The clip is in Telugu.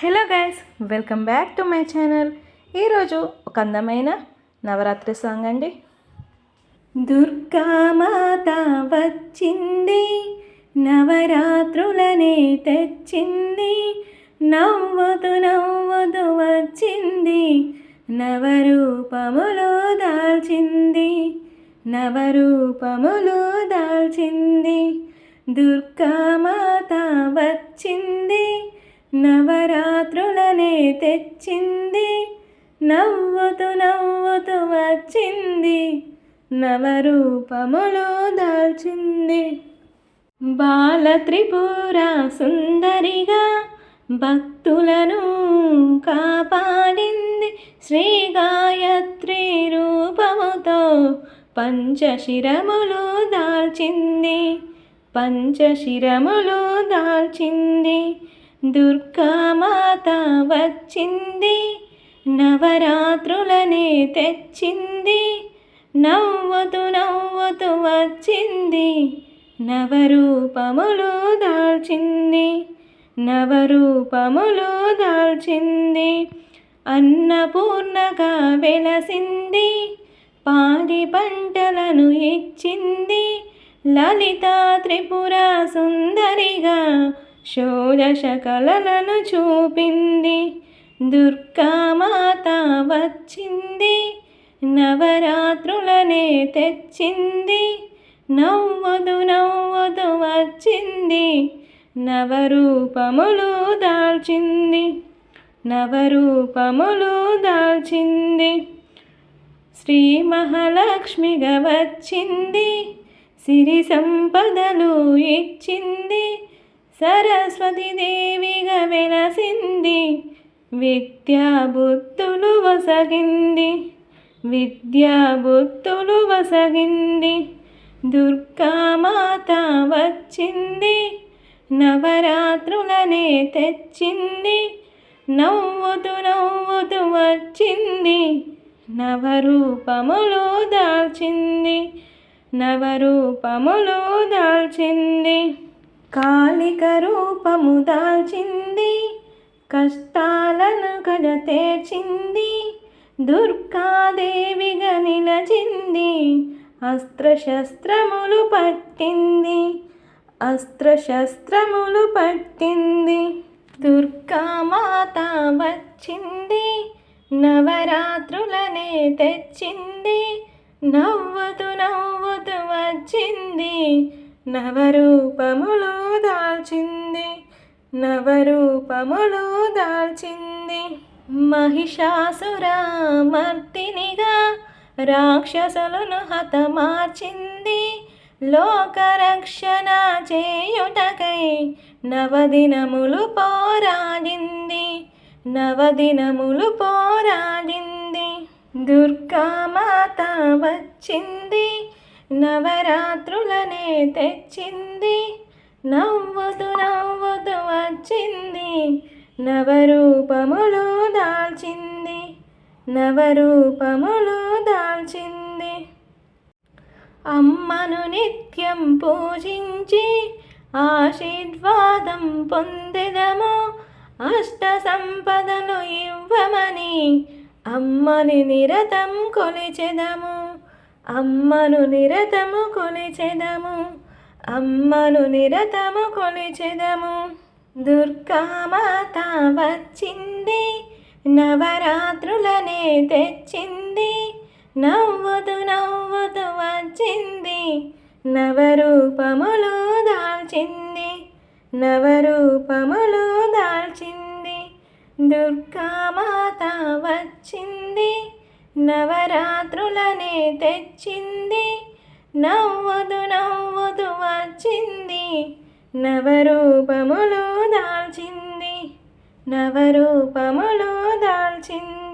Hello guys welcome back to my channel. ఈరోజు ఒక అందమైన నవరాత్రి సాంగ్ అండి. దుర్గామాత వచ్చింది నవరాత్రులనే తెచ్చింది నవ్వదు నవ్వుతూ వచ్చింది నవరూపములు దాల్చింది నవరూపములు దాల్చింది దుర్గామాత వచ్చింది నవరాత్రులనే తెచ్చింది. నవ్వుతూ నవ్వుతూ వచ్చింది. నవరూపములు దాల్చింది. బాల త్రిపుర సుందరిగా భక్తులను కాపాడింది. శ్రీ గాయత్రి రూపముతో పంచశిరములు దాల్చింది. పంచశిరములు దాల్చింది. దుర్గామాత వచ్చింది నవరాత్రులనే తెచ్చింది నవ్వుతూ నవ్వుతూ వచ్చింది నవరూపములు దాల్చింది నవరూపములు దాల్చింది అన్నపూర్ణగా వెలసింది పాడి పంటలను ఇచ్చింది లలిత త్రిపుర సుందరిగా షోడశ కళలను చూపింది. దుర్గామాత వచ్చింది. నవరాత్రులనే తెచ్చింది. నవ్వదు నవ్వదు వచ్చింది. నవరూపములు దాల్చింది. నవరూపములు దాల్చింది. శ్రీ మహాలక్ష్మిగా వచ్చింది. సిరి సంపదలు ఇచ్చింది. సరస్వతి దేవిగా వెలసింది. విద్యా బుద్ధులు వసగింది. విద్యా బుద్ధులు వసగింది. దుర్గామాత వచ్చింది. నవరాత్రులనే తెచ్చింది. నవ్వుతూ నవ్వుతూ వచ్చింది. నవరూపములు దాల్చింది. నవరూపములు దాల్చింది. కాళిక రూపము దాల్చింది కష్టాలను కజ తీర్చింది దుర్గాదేవిగా నిలచింది అస్త్రశస్త్రములు పట్టింది అస్త్రశస్త్రములు పట్టింది. దుర్గామాత వచ్చింది నవరాత్రులనే తెచ్చింది నవ్వుతూ నవ్వుతూ వచ్చింది నవరూపములో దాల్చింది నవరూపములో దాల్చింది. మహిషాసురామర్తినిగా రాక్షసులను హతమార్చింది. లోకరక్షణ చేయుటకై నవదినములు పోరాడింది నవదినములు పోరాడింది. దుర్గామాత వచ్చింది నవరాత్రులనే తెచ్చింది. నవ్వుతూ నవ్వుతూ వచ్చింది. నవరూపములు దాల్చింది. నవరూపములు దాల్చింది. అమ్మను నిత్యం పూజించి ఆశీర్వాదం పొందెదము. అష్ట సంపదలు ఇవ్వమని అమ్మని నిరతం కొలిచెదము. అమ్మను నిరతము కొలిచెదము అమ్మను నిరతము కొలిచెదము. దుర్గామాత వచ్చింది నవరాత్రులనే తెచ్చింది. నవ్వుతూ నవ్వుతూ వచ్చింది నవరూపములు దాల్చింది. నవరూపములు దాల్చింది దుర్గామాత వచ్చింది. నవరాత్రులనే తెచ్చింది. నవ్వుతూ నవ్వుతూ వచ్చింది. నవరూపములు దాల్చింది. నవరూపములు దాల్చింది.